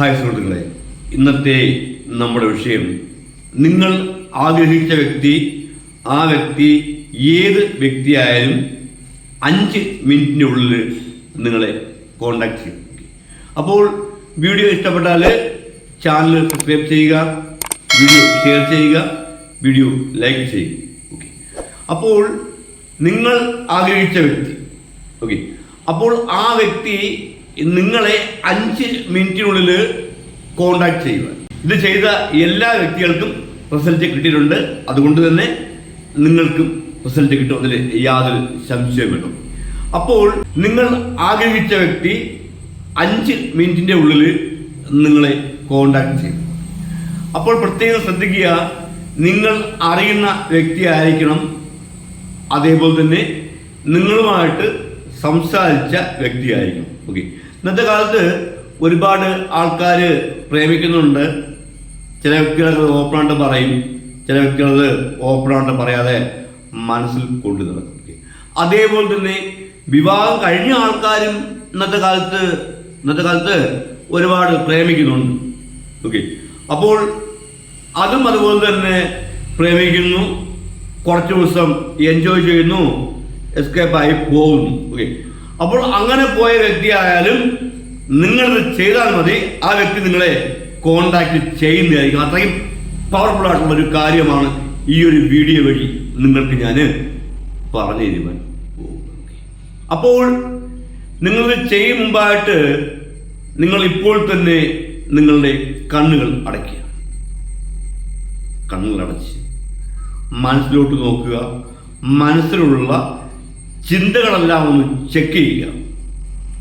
Hi സുഹൃത്തുക്കളെ ഇന്നത്തെ നമ്മുടെ വിഷയം നിങ്ങൾ ആഗ്രഹിച്ച വ്യക്തി ആ വ്യക്തി ഏത് വ്യക്തിയായാലും അഞ്ച് മിനിറ്റിനുള്ളിൽ നിങ്ങളെ കോണ്ടാക്ട് ചെയ്യും. അപ്പോൾ വീഡിയോ ഇഷ്ടപ്പെട്ടാൽ ചാനൽ സബ്സ്ക്രൈബ് ചെയ്യുക വീഡിയോ ഷെയർ ചെയ്യുക വീഡിയോ ലൈക്ക് ചെയ്യുക. ഓക്കെ അപ്പോൾ നിങ്ങൾ ആഗ്രഹിച്ച വ്യക്തി ഓക്കെ അപ്പോൾ ആ വ്യക്തി നിങ്ങളെ അഞ്ച് മിനിറ്റിനുള്ളിൽ കോണ്ടാക്ട് ചെയ്യുക. ഇത് ചെയ്ത എല്ലാ വ്യക്തികൾക്കും റിസൾട്ട് കിട്ടിയിട്ടുണ്ട്. അതുകൊണ്ട് തന്നെ നിങ്ങൾക്കും റിസൾട്ട് കിട്ടും അതിൽ യാതൊരു സംശയം അപ്പോൾ നിങ്ങൾ ആഗ്രഹിച്ച വ്യക്തി അഞ്ച് മിനിറ്റിന്റെ ഉള്ളിൽ നിങ്ങളെ കോണ്ടാക്ട് ചെയ്യും. അപ്പോൾ പ്രത്യേകം ശ്രദ്ധിക്കുക നിങ്ങൾ അറിയുന്ന വ്യക്തി ആയിരിക്കണം. അതേപോലെ തന്നെ നിങ്ങളുമായിട്ട് സംസാരിച്ച വ്യക്തിയായിരിക്കും ഓക്കെ ഇന്നത്തെ കാലത്ത് ഒരുപാട് ആൾക്കാർ പ്രേമിക്കുന്നുണ്ട്. ചില വ്യക്തികളത് ഓപ്പണായിട്ട് പറയും. ചില വ്യക്തികളത് ഓപ്പണായിട്ട് പറയാതെ മനസ്സിൽ കൊണ്ടു നടക്കും. അതേപോലെ തന്നെ വിവാഹം കഴിഞ്ഞ ആൾക്കാരും ഇന്നത്തെ കാലത്ത് ഇന്നത്തെ കാലത്ത് ഒരുപാട് പ്രേമിക്കുന്നുണ്ട്. ഓക്കെ. അപ്പോൾ അതും അതുപോലെ തന്നെ പ്രേമിക്കുന്നു. കുറച്ച് ദിവസം എൻജോയ് ചെയ്യുന്നു. എസ്കേപ്പായി പോകുന്നു. ഓക്കെ. അപ്പോൾ അങ്ങനെ പോയ വ്യക്തിയായാലും നിങ്ങളിത് ചെയ്താൽ മതി. ആ വ്യക്തി നിങ്ങളെ കോണ്ടാക്ട് ചെയ്യുന്നതായിരിക്കും. അത്രയും പവർഫുൾ ആയിട്ടുള്ള ഒരു കാര്യമാണ് ഈ ഒരു വീഡിയോ വഴി നിങ്ങൾക്ക് ഞാൻ പറഞ്ഞു തരുവാൻ അപ്പോൾ നിങ്ങളിത് ചെയ്യും മുമ്പായിട്ട് നിങ്ങൾ ഇപ്പോൾ തന്നെ നിങ്ങളുടെ കണ്ണുകൾ അടയ്ക്കുക. കണ്ണുകൾ അടച്ച് മനസ്സിലോട്ട് നോക്കുക. മനസ്സിലുള്ള ചിന്തകളെല്ലാം ഒന്ന് ചെക്ക് ചെയ്യുക.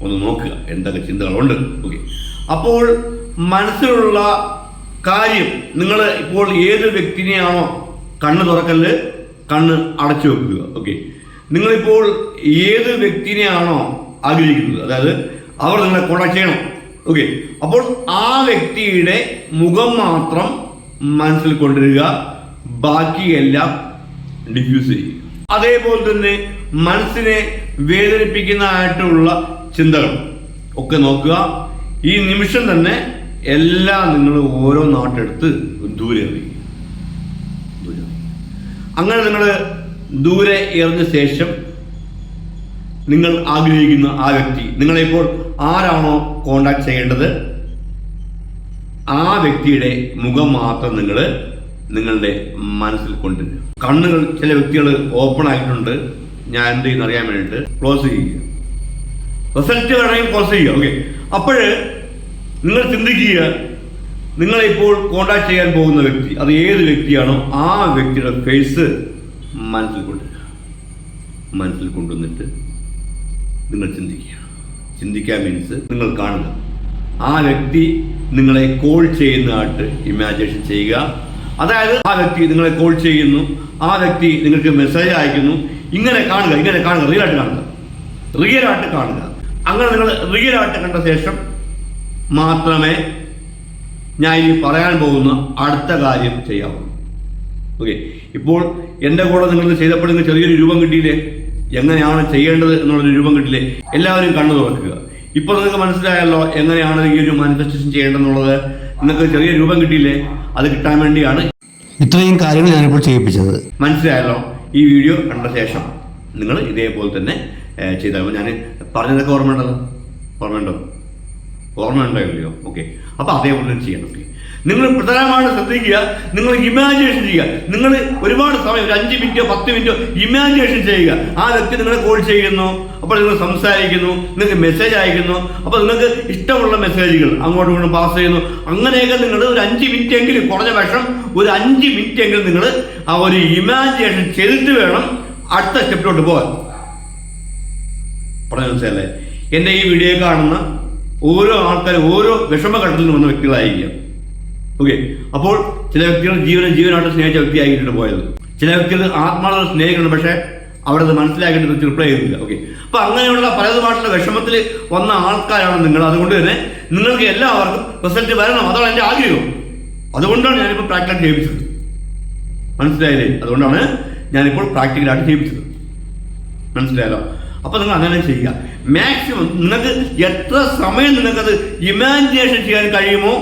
ഒന്ന് നോക്കുക എന്തൊക്കെ ചിന്തകളുണ്ട്. ഓക്കെ അപ്പോൾ മനസ്സിലുള്ള കാര്യം നിങ്ങൾ ഇപ്പോൾ ഏത് വ്യക്തിനെയാണോ കണ്ണ് തുറക്കൽ കണ്ണ് അടച്ചു വെക്കുക. ഓക്കെ നിങ്ങളിപ്പോൾ ഏത് വ്യക്തിനെയാണോ ആഗ്രഹിക്കുന്നത്? അതായത് അവർ നിങ്ങളെ കോണ്ടാക്ട് ചെയ്യണം. ഓക്കെ അപ്പോൾ ആ വ്യക്തിയുടെ മുഖം മാത്രം മനസ്സിൽ കൊണ്ടുവരിക. ബാക്കിയെല്ലാം ഡിഫ്യൂസ് ചെയ്യുക. അതേപോലെ തന്നെ മനസ്സിനെ വേദനിപ്പിക്കുന്നതായിട്ടുള്ള ചിന്തകൾ ഒക്കെ നോക്കുക. ഈ നിമിഷം തന്നെ എല്ലാം നിങ്ങൾ ഓരോ നാട്ടെടുത്ത് ദൂരെ എറിയുക. ദൂരെ അങ്ങനെ നിങ്ങൾ ദൂരെ എറിഞ്ഞ ശേഷം നിങ്ങൾ ആഗ്രഹിക്കുന്ന ആ വ്യക്തി നിങ്ങളിപ്പോൾ ആരാണോ കോണ്ടാക്ട് ചെയ്യേണ്ടത്? ആ വ്യക്തിയുടെ മുഖം മാത്രം നിങ്ങൾ നിങ്ങളുടെ മനസ്സിൽ കൊണ്ടുവരിക കണ്ണുകൾ ചില വ്യക്തികൾ ഓപ്പൺ ആയിട്ടുണ്ട്. ഞാൻ എന്ത് അറിയാൻ വേണ്ടിയിട്ട് ക്ലോസ് ചെയ്യുക. റിസൾട്ട് വേണമെങ്കിൽ ക്ലോസ് ചെയ്യുക. ഓക്കെ അപ്പോൾ നിങ്ങൾ ചിന്തിക്കുക നിങ്ങളെ ഇപ്പോൾ കോണ്ടാക്ട് ചെയ്യാൻ പോകുന്ന വ്യക്തി അത് ഏത് വ്യക്തിയാണോ ആ വ്യക്തിയുടെ ഫേസ് മനസ്സിൽ കൊണ്ടുവരിക. മനസ്സിൽ കൊണ്ടുവന്നിട്ട് നിങ്ങൾ ചിന്തിക്കുക. ചിന്തിക്കാൻ മീൻസ് നിങ്ങൾ കാണുക. ആ വ്യക്തി നിങ്ങളെ കോൾ ചെയ്യുന്നതായിട്ട് ഇമാജിനേഷൻ ചെയ്യുക. അതായത് ആ വ്യക്തി നിങ്ങളെ കോൾ ചെയ്യുന്നു. ആ വ്യക്തി നിങ്ങൾക്ക് മെസ്സേജ് അയക്കുന്നു. ഇങ്ങനെ കാണുക ഇങ്ങനെ കാണുക റിയൽ ആയിട്ട് കാണുക. റിയൽ ആയിട്ട് കാണുക. അങ്ങനെ നിങ്ങൾ റിയൽ ആയിട്ട് കണ്ട ശേഷം മാത്രമേ ഞാൻ ഇനി പറയാൻ പോകുന്ന അടുത്ത കാര്യം ചെയ്യാവൂ. ഓക്കെ ഇപ്പോൾ എന്റെ കൂടെ നിങ്ങൾ ചെയ്തപ്പോൾ ചെറിയൊരു രൂപം കിട്ടിയില്ലേ? എങ്ങനെയാണ് ചെയ്യേണ്ടത് എന്നുള്ളൊരു രൂപം കിട്ടിയില്ലേ? എല്ലാവരും കണ്ണു തുറക്കുക. ഇപ്പോൾ നിങ്ങൾക്ക് മനസ്സിലായല്ലോ എങ്ങനെയാണ് ഈ ഒരു മാനിഫെസ്റ്റേഷൻ ചെയ്യേണ്ടതെന്നുള്ളത്? നിങ്ങൾക്ക് ചെറിയ രൂപം കിട്ടിയില്ലേ? അത് കിട്ടാൻ വേണ്ടിയാണ്. ഇത്രയും കാര്യങ്ങൾ ഞാനിപ്പോൾ ചെയ്യിപ്പിച്ചത്. മനസ്സിലായല്ലോ? ഈ വീഡിയോ കണ്ട ശേഷം നിങ്ങൾ ഇതേപോലെ തന്നെ ചെയ്താൽ. ഞാൻ പറഞ്ഞതൊക്കെ ഓർമ്മയുണ്ടല്ലോ? ഓർമ്മയുണ്ടോ? ഓർമ്മയുണ്ടോ ഇല്ലയോ? ഓക്കെ. അപ്പോൾ അതേപോലെ തന്നെ ചെയ്യണം ഓക്കെ. നിങ്ങൾ പ്രധാനമായിട്ട് ശ്രദ്ധിക്കുക നിങ്ങൾ ഇമാജിനേഷൻ ചെയ്യുക. നിങ്ങൾ ഒരുപാട് സമയം ഒരു അഞ്ച് മിനിറ്റോ പത്ത് മിനിറ്റോ ഇമാജിനേഷൻ ചെയ്യുക. ആ വ്യക്തി നിങ്ങളെ കോൾ ചെയ്യുന്നു. അപ്പോൾ നിങ്ങൾ സംസാരിക്കുന്നു നിങ്ങൾക്ക് മെസ്സേജ് അയക്കുന്നു. അപ്പോൾ നിങ്ങൾക്ക് ഇഷ്ടമുള്ള മെസ്സേജുകൾ അങ്ങോട്ടും ഇങ്ങോട്ടും പാസ് ചെയ്യുന്നു. അങ്ങനെയൊക്കെ നിങ്ങൾ ഒരു അഞ്ച് മിനിറ്റ് എങ്കിലും കുറഞ്ഞ പക്ഷം ഒരു അഞ്ച് മിനിറ്റ് എങ്കിലും നിങ്ങൾ ആ ഒരു ഇമാജിനേഷൻ ചെയ്തിട്ട് വേണം അടുത്ത സ്റ്റെപ്പിലോട്ട് പോകാൻ പറഞ്ഞ മനസ്സിലല്ലേ എന്റെ ഈ വീഡിയോ കാണുന്ന ഓരോ ആൾക്കാരും ഓരോ വിഷമഘട്ടത്തിൽ നിന്ന് വന്ന വ്യക്തികളായിരിക്കാം. ഓക്കെ അപ്പോൾ ചില വ്യക്തികൾ ജീവനെ ജീവനായിട്ട് സ്നേഹിച്ച വ്യക്തിയായിട്ടാണ് പോയത്. ചില വ്യക്തികൾ ആത്മാർത്ഥ സ്നേഹിക്കുന്നുണ്ട് പക്ഷേ അവിടെ അത് മനസ്സിലാക്കിയിട്ട് തിരിച്ച് റിപ്ലൈ ചെയ്തില്ല. ഓക്കെ അപ്പോൾ അങ്ങനെയുള്ള പലതുമായിട്ടുള്ള വിഷമത്തിൽ വന്ന ആൾക്കാരാണ് നിങ്ങൾ. അതുകൊണ്ട് തന്നെ നിങ്ങൾക്ക് എല്ലാവർക്കും റിസൾട്ട് വരണം. അതാണ് എന്റെ ആഗ്രഹം. അതുകൊണ്ടാണ് ഞാനിപ്പോൾ പ്രാക്ടിക്കൽ ചെയ്യിപ്പിച്ചത് മനസ്സിലായില്ലേ? അതുകൊണ്ടാണ് ഞാനിപ്പോൾ പ്രാക്ടിക്കലായിട്ട് ചെയ്യിപ്പിച്ചത് മനസ്സിലായല്ലോ? അപ്പോൾ നിങ്ങൾ അങ്ങനെ ചെയ്യുക. മാക്സിമം നിങ്ങൾക്ക് എത്ര സമയം നിങ്ങൾക്കത് ഇമാജിനേഷൻ ചെയ്യാൻ കഴിയുമോ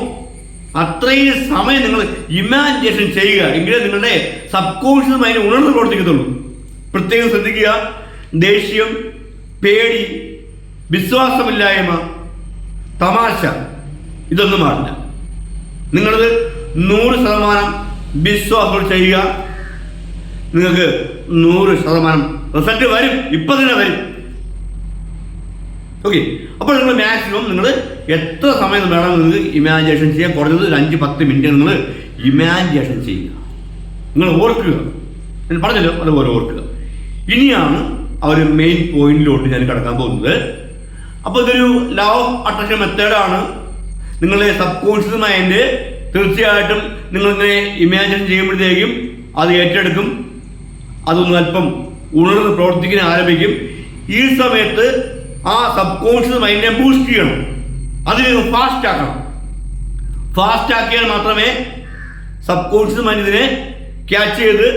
അത്രയും സമയം നിങ്ങൾ ഇമാജിനേഷൻ ചെയ്യുക. എങ്കിലേ നിങ്ങളുടെ സബ് കോൺഷ്യസ് മൈൻഡ് ഉണർന്ന് പ്രവർത്തിക്കത്തുള്ളൂ. പ്രത്യേകം ശ്രദ്ധിക്കുക. ദേഷ്യം പേടി വിശ്വാസമില്ലായ്മ തമാശ ഇതൊന്നും പാടില്ല നിങ്ങളത് നൂറ് ശതമാനം വിശ്വാസം ചെയ്യുക. നിങ്ങൾക്ക് നൂറ് ശതമാനം റിസൾട്ട് വരും. ഇപ്പൊ തന്നെ വരും. ഓക്കെ. അപ്പോൾ നിങ്ങൾ മാക്സിമം നിങ്ങൾ എത്ര സമയം വേണം നിങ്ങൾക്ക് ഇമാജിനേഷൻ ചെയ്യാൻ? കുറഞ്ഞത് ഒരു അഞ്ച് പത്ത് മിനിറ്റ് നിങ്ങൾ ഇമാജിനേഷൻ ചെയ്യുക. നിങ്ങൾ ഓർക്കുക. ഞാൻ പറഞ്ഞല്ലോ അതുപോലെ ഓർക്കുക. ഇനിയാണ് ആ ഒരു മെയിൻ പോയിന്റിലോട്ട് ഞാൻ കടക്കാൻ പോകുന്നത്. അപ്പോൾ ഇതൊരു ലോ ഓഫ് അട്രാക്ഷൻ മെത്തേഡാണ് നിങ്ങളുടെ സബ് കോൺഷ്യസ് മൈൻഡ് തീർച്ചയായിട്ടും നിങ്ങളിങ്ങനെ ഇമാജിൻ ചെയ്യുമ്പോഴത്തേക്കും അത് ഏറ്റെടുക്കും. അതൊന്ന് അല്പം ഉണർന്ന് പ്രവർത്തിക്കാൻ ആരംഭിക്കും. ഈ സമയത്ത് ആ സബ് കോൺഷ്യസ് മൈൻഡിനെ ബൂസ്റ്റ് ചെയ്യണം. അതിന് ഫാസ്റ്റ് ആക്കണം. ഫാസ്റ്റ് ആക്കിയാൽ മാത്രമേ സബ് കോൺഷ്യസ് മൈൻഡ് ഇതിനെ ക്യാച്ച് ചെയ്ത്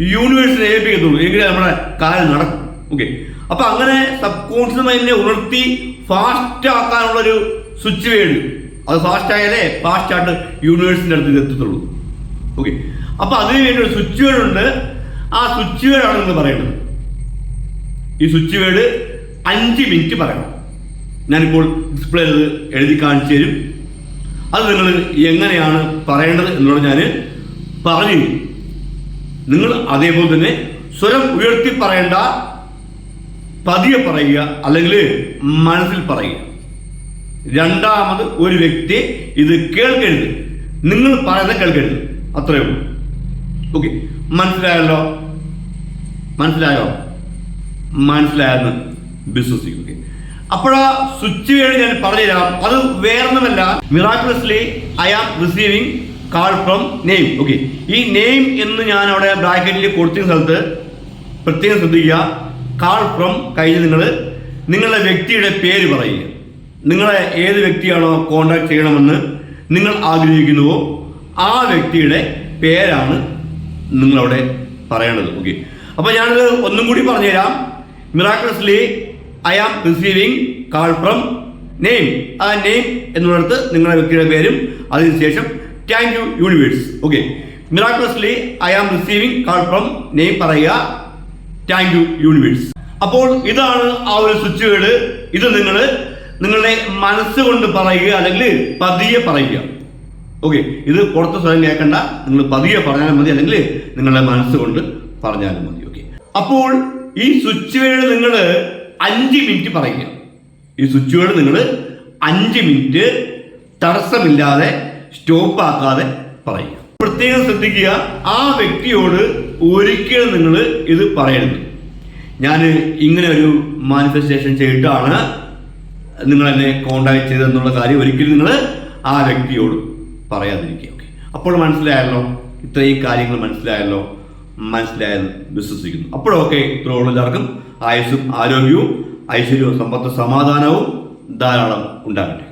യൂണിവേഴ്സിനെ ഏൽപ്പിക്കത്തുള്ളൂ. എങ്കിലേ നമ്മുടെ കാര്യം നടക്കും. ഓക്കെ അപ്പൊ അങ്ങനെ സബ് കോൺഷ്യസ് മൈൻഡിനെ ഉണർത്തി ഫാസ്റ്റ് ആക്കാനുള്ളൊരു സ്വിച്ച് വേണ്ടി അത് ഫാസ്റ്റ് ആയാലേ ഫാസ്റ്റ് ആയിട്ട് യൂണിവേഴ്സിന്റെ അടുത്ത് എത്തത്തുള്ളൂ. ഓക്കെ അപ്പൊ അതിന് വേണ്ടി ഒരു സ്വിച്ച് വേർഡ് ഉണ്ട്. ആ സ്വിച്ച് വേർഡാണ് നിങ്ങൾ പറയേണ്ടത്. ഈ സ്വിച്ച് വേർഡ് അഞ്ച് മിനിറ്റ് പറയണം. ഞാനിപ്പോൾ ഡിസ്പ്ലേ എഴുതി കാണിച്ചു തരും. അത് നിങ്ങൾ എങ്ങനെയാണ് പറയേണ്ടത് എന്നുള്ളത് ഞാൻ പറഞ്ഞു. നിങ്ങൾ അതേപോലെ തന്നെ സ്വരം ഉയർത്തി പറയേണ്ട പതിയെ പറയുക അല്ലെങ്കിൽ മനസ്സിൽ പറയുക. രണ്ടാമത് ഒരു വ്യക്തി ഇത് കേൾക്കരുത്. നിങ്ങൾ പറയുന്നത് കേൾക്കരുത്. അത്രയേ ഉള്ളൂ. ഓക്കെ. മനസ്സിലായല്ലോ? മനസ്സിലായോ? മനസ്സിലായെന്ന് വിശ്വസിക്കുക. അപ്പോഴാ സ്വിച്ച് വേണ്ടി ഞാൻ പറഞ്ഞുതരാം. അത് വേറൊന്നുമല്ല. Miraculously I am receiving call from name okay ഈ നെയിം എന്ന് ഞാൻ അവിടെ ബ്രാക്കറ്റിൽ കൊടുത്തിരുന്ന സ്ഥലത്ത് പ്രത്യേകം ശ്രദ്ധിക്കുക. കാൾ ഫ്രം കഴിഞ്ഞ് നിങ്ങൾ നിങ്ങളുടെ വ്യക്തിയുടെ പേര് പറയുക. നിങ്ങളെ ഏത് വ്യക്തിയാണോ കോണ്ടാക്ട് ചെയ്യണമെന്ന് നിങ്ങൾ ആഗ്രഹിക്കുന്നുവോ ആ വ്യക്തിയുടെ പേരാണ് നിങ്ങളവിടെ പറയേണ്ടത്. ഓക്കെ അപ്പോൾ ഞാനത് ഒന്നും കൂടി പറഞ്ഞുതരാം. Miraculously I am receiving call from name ആ നെയിം എന്നുള്ളിടത്ത് നിങ്ങളുടെ വ്യക്തിയുടെ പേരും അതിനുശേഷം thank you universe okay miraculously I am receiving call from name പറയുക. താങ്ക് യു യൂണിവേഴ്സ് അപ്പോൾ ഇതാണ് ആ ഒരു സ്വിച്ച് വേർഡ് ഇത് നിങ്ങൾ നിങ്ങളുടെ മനസ്സുകൊണ്ട് പറയുക അല്ലെങ്കിൽ പതിയെ പറയുക. ഓക്കെ ഇത് പുറത്ത് സ്വയം കേൾക്കണ്ട. നിങ്ങൾ പതിയെ പറഞ്ഞാലും മതി. അല്ലെങ്കിൽ നിങ്ങളുടെ മനസ്സുകൊണ്ട് പറഞ്ഞാലും മതി. ഓക്കെ അപ്പോൾ ഈ സ്വിച്ച് വേർഡ് നിങ്ങൾ അഞ്ച് മിനിറ്റ് പറയുക. ഈ സ്വിച്ച് വേർഡ് നിങ്ങൾ അഞ്ച് മിനിറ്റ് തടസ്സമില്ലാതെ സ്റ്റോപ്പ് ആക്കാതെ പറയുക. പ്രത്യേകം ശ്രദ്ധിക്കുക ആ വ്യക്തിയോട് ഒരിക്കലും നിങ്ങൾ ഇത് പറയരുത്. ഞാൻ ഇങ്ങനെ ഒരു മാനിഫെസ്റ്റേഷൻ ചെയ്തിട്ടാണ് നിങ്ങൾ എന്നെ കോണ്ടാക്ട് ചെയ്തെന്നുള്ള കാര്യം ഒരിക്കലും നിങ്ങൾ ആ വ്യക്തിയോട് പറയാതിരിക്കുക ഓക്കെ അപ്പോൾ മനസ്സിലായല്ലോ ഇത്രയും കാര്യങ്ങൾ മനസ്സിലായല്ലോ മനസ്സിലായെന്ന് വിശ്വസിക്കുന്നു. അപ്പോഴൊക്കെ ഇത്രയുള്ള എല്ലാവർക്കും. ആയുസ്സും ആരോഗ്യവും ഐശ്വര്യവും സമ്പത്ത് സമാധാനവും ധാരാളം ഉണ്ടാകട്ടെ.